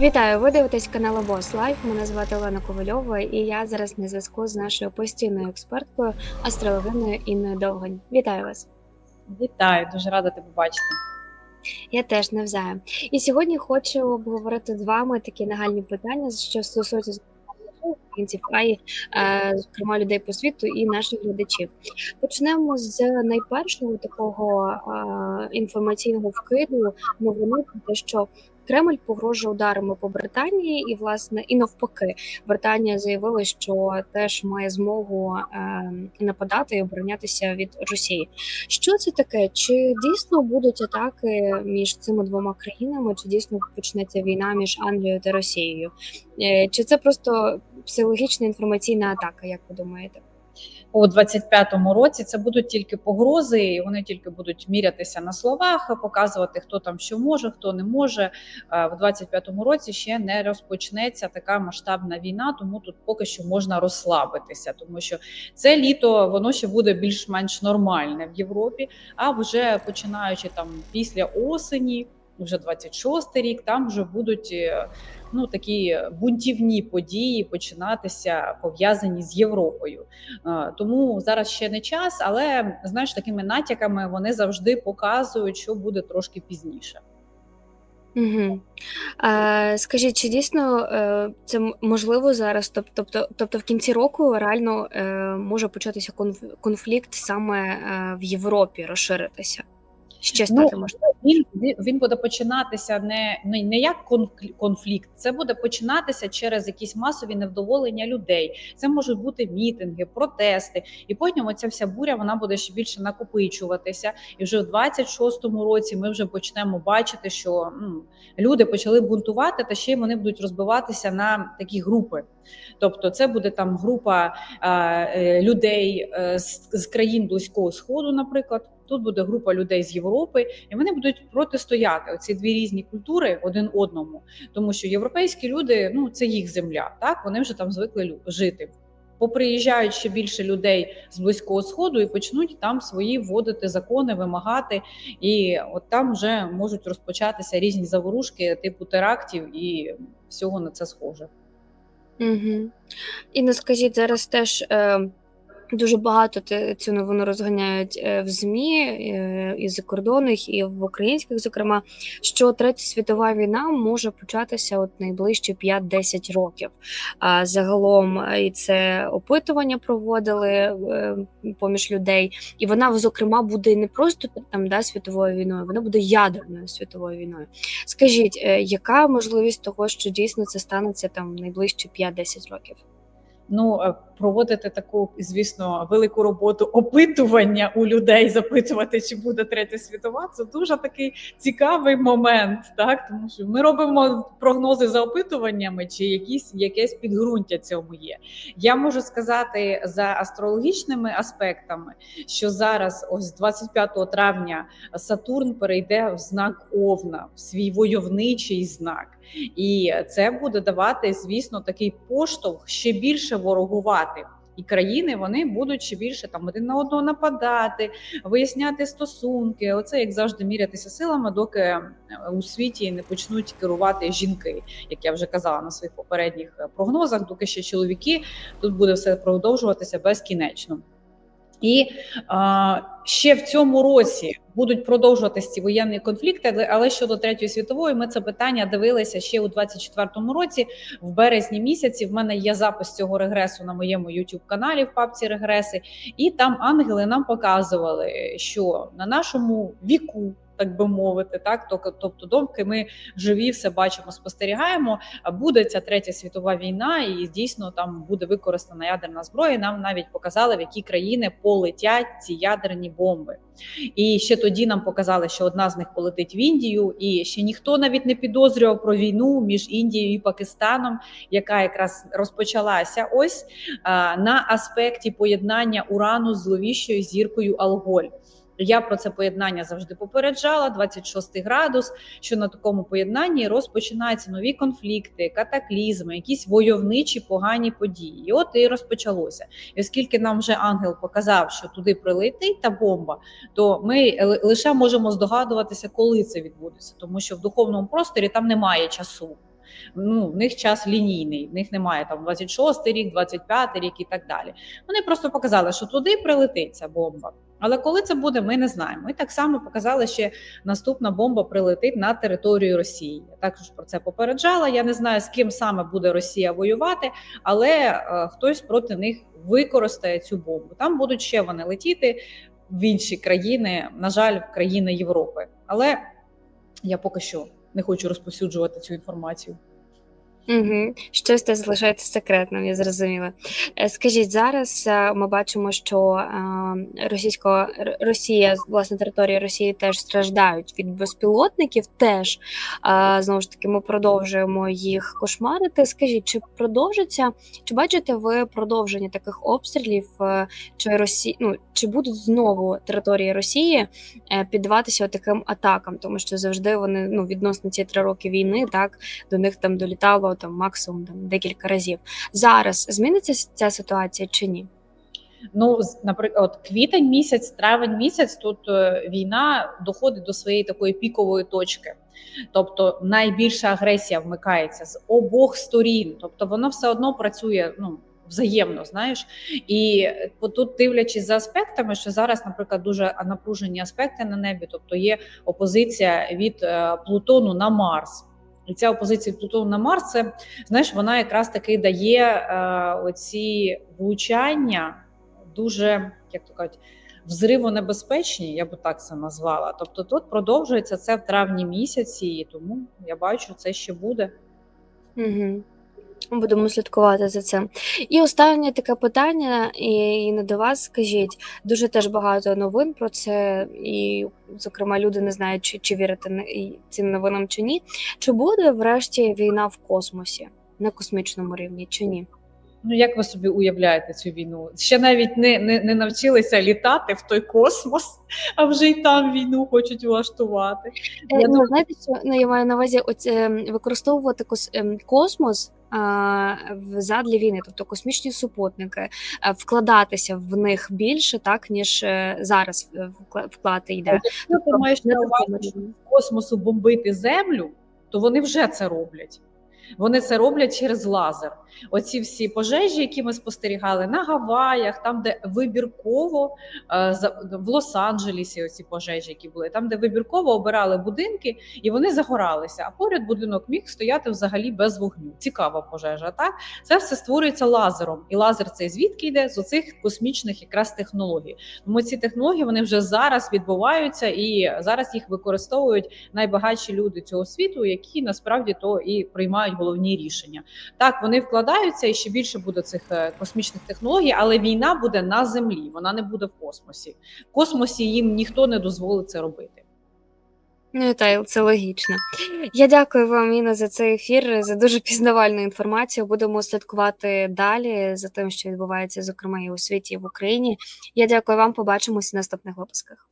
Вітаю! Ви дивитесь канал Бос Лайф. Мене звати Олена Ковальова, і я зараз на зв'язку з нашою постійною експерткою, астрологиною Інною Довгань. Вітаю вас! Вітаю, дуже рада тебе бачити. Я теж навзаєм. І сьогодні хочу обговорити з вами такі нагальні питання, що стосуються українців, а й е, зокрема людей по світу і наших глядачів. Почнемо з найпершого такого е, інформаційного вкиду новини про те, що Кремль погрожує ударами по Британії, і власне і навпаки, Британія заявила, що теж має змогу е, нападати і оборонятися від Росії. Що це таке? Чи дійсно будуть атаки між цими двома країнами? Чи дійсно почнеться війна між Англією та Росією? Е, Чи це просто психологічна інформаційна атака? Як ви думаєте? У 25-му році це будуть тільки погрози, і вони тільки будуть мірятися на словах, показувати, хто там що може, хто не може. Е, В 25-му році ще не розпочнеться така масштабна війна, тому тут поки що можна розслабитися, тому що це літо воно ще буде більш-менш нормальне в Європі. А вже починаючи там після осені, вже 26-й рік, там вже будуть. е, Ну, такі бунтівні події починатися пов'язані з Європою. Е, Тому зараз ще не час, але знаєш, такими натяками вони завжди показують, що буде трошки пізніше. Угу. Е, скажіть, чи дійсно е, це можливо зараз? Тобто, тобто в кінці року реально може початися конф- конфлікт саме в Європі розширитися? Ще стати Ну, можна? Він він буде починатися не, не, як конфлі- конфлікт, це буде починатися через якісь масові невдоволення людей. Це можуть бути мітинги, протести, і потім оця вся буря вона буде ще більше накопичуватися. І вже в 26-му році ми вже почнемо бачити, що м, люди почали бунтувати, та ще й вони будуть розбиватися на такі групи. Тобто, це буде там група е, е, людей е, з, з країн близького сходу, наприклад. Тут буде група людей з Європи, і вони будуть протистояти оці дві різні культури один одному, тому що європейські люди ну це їх земля, так вони вже там звикли жити. Поприїжджають ще більше людей з близького сходу і почнуть там свої вводити закони, вимагати, і от там вже можуть розпочатися різні заворушки, типу терактів і всього на це схоже. Угу. І ну скажіть, зараз теж е, дуже багато цю новину розганяють е, в ЗМІ е, і закордонних, і в українських, зокрема, що Третя світова війна може початися от найближчі 5-10 років. А загалом е, і це опитування проводили поміж людей, і вона, зокрема, буде не просто там да, світовою війною, вона буде ядерною світовою війною. Скажіть, яка можливість того, що дійсно це станеться там найближчі 5-10 років? Ну, е, проводити таку, звісно, велику роботу опитування у людей, запитувати, чи буде третя світова. Це дуже такий цікавий момент, так тому що ми робимо прогнози за опитуваннями, чи якісь якесь підґрунтя цьому є. Я можу сказати за астрологічними аспектами, що зараз, ось 25 травня, Сатурн перейде в знак Овна, в свій войовничий знак. І це буде давати, звісно, такий поштовх ще більше ворогувати. І країни вони будуть ще більше там один на одного нападати, виясняти стосунки. Оце як завжди мірятися силами, доки е, у світі не почнуть керувати жінки, як я вже казала на своїх попередніх е, прогнозах. Доки ще чоловіки тут буде все продовжуватися безкінечно. І а, ще в цьому році будуть продовжуватися ці воєнні конфлікти. але- щодо третьої світової, ми це питання дивилися ще у 24-му році, в березні місяці. В мене є запис цього регресу на моєму youtube каналі в папці регреси, і там ангели нам показували, що на нашому віку. Так би мовити, так тобто, доки ми живі, все бачимо, спостерігаємо. Буде ця третя світова війна, і дійсно там буде використана ядерна зброя. Нам навіть показали, в які країни полетять ці ядерні бомби. І ще тоді нам показали, що одна з них полетить в Індію, і ще ніхто навіть не підозрював про війну між Індією і Пакистаном, яка якраз розпочалася ось на аспекті поєднання урану з зловіщою зіркою Алголь. Я про це поєднання завжди попереджала. 26 градус. Що на такому поєднанні розпочинаються нові конфлікти, катаклізми, якісь войовничі погані події. І от і розпочалося. І оскільки нам вже ангел показав, що туди прилетить та бомба, то ми лише можемо здогадуватися, коли це відбудеться, тому що в духовному просторі там немає часу. Ну в них час лінійний, в них немає там 26 рік, 25 рік і так далі. Вони просто показали, що туди прилетить ця бомба. Але коли це буде, ми не знаємо. І так само показали, що наступна бомба прилетить на територію Росії. Я також про це попереджала. Я не знаю, з ким саме буде Росія воювати, але е, хтось проти них використає цю бомбу. Там будуть ще вони летіти в інші країни, на жаль, в країни Європи. Але я поки що не хочу розповсюджувати цю інформацію. Угу. Щось те залишається секретним, я зрозуміла. Е, Скажіть, зараз е, ми бачимо, що е, російсько Р- Росія, власне, території Росії теж страждають від безпілотників. Теж е, знову ж таки, ми продовжуємо їх кошмарити. Скажіть, чи продовжиться, чи бачите ви продовження таких обстрілів? Чи Росі... ну, чи будуть знову території Росії піддаватися таким атакам? Тому що завжди вони ну відносно ці три роки війни, так до них там долітало там максимум там декілька разів. Зараз зміниться ця ситуація чи ні? Ну, наприклад, от квітень місяць, травень місяць, тут е, війна доходить до своєї такої пікової точки. Тобто найбільша агресія вмикається з обох сторін. Тобто воно все одно працює ну, взаємно, знаєш. І е, тут дивлячись за аспектами, що зараз, наприклад, дуже напружені аспекти на небі, тобто є опозиція від е, Плутону на Марс. І ця опозиція від на Марс, це знаєш, вона якраз таки дає е, оці влучання дуже, як то кажуть, взривонебезпечні, я би так це назвала. Тобто тут продовжується це в травні місяці, і тому я бачу, це ще буде. Угу. Будемо слідкувати за цим. І останнє таке питання, і, і не до вас скажіть. Дуже теж багато новин про це, і, зокрема, люди не знають, чи, чи вірити цим новинам чи ні. Чи буде врешті війна в космосі на космічному рівні, чи ні? Ну як ви собі уявляєте цю війну? Ще навіть не, не, не навчилися літати в той космос, а вже й там війну хочуть влаштувати. Е, Я ну, думаю- знаєте, що ну, я маю на увазі оць, ем, використовувати кос, ем, космос а, в задля війни, тобто космічні супутники, е, вкладатися в них більше, так ніж е, зараз е, вкла- вклад йде. Якщо ти маєш Не на увазі космосу бомбити землю, то вони вже це роблять. Вони це роблять через лазер. Оці всі пожежі, які ми спостерігали на Гаваях, там, де вибірково е, в Лос-Анджелесі, оці пожежі, які були, там, де вибірково обирали будинки, і вони загоралися. А поряд будинок міг стояти взагалі без вогню. Цікава пожежа. Так це все створюється лазером. І лазер цей звідки йде з оцих космічних якраз технологій. Тому ці технології вони вже зараз відбуваються, і зараз їх використовують найбагатші люди цього світу, які насправді то і приймають головні рішення. Так, вони вкладаються і ще більше буде цих е, космічних технологій, але війна буде на землі, вона не буде в космосі. В космосі їм ніхто не дозволить це робити. Ну, та це логічно. Я дякую вам, Інна, за цей ефір, за дуже пізнавальну інформацію. Будемо слідкувати далі за тим, що відбувається, зокрема, і у світі, і в Україні. Я дякую вам. Побачимося в наступних випусках.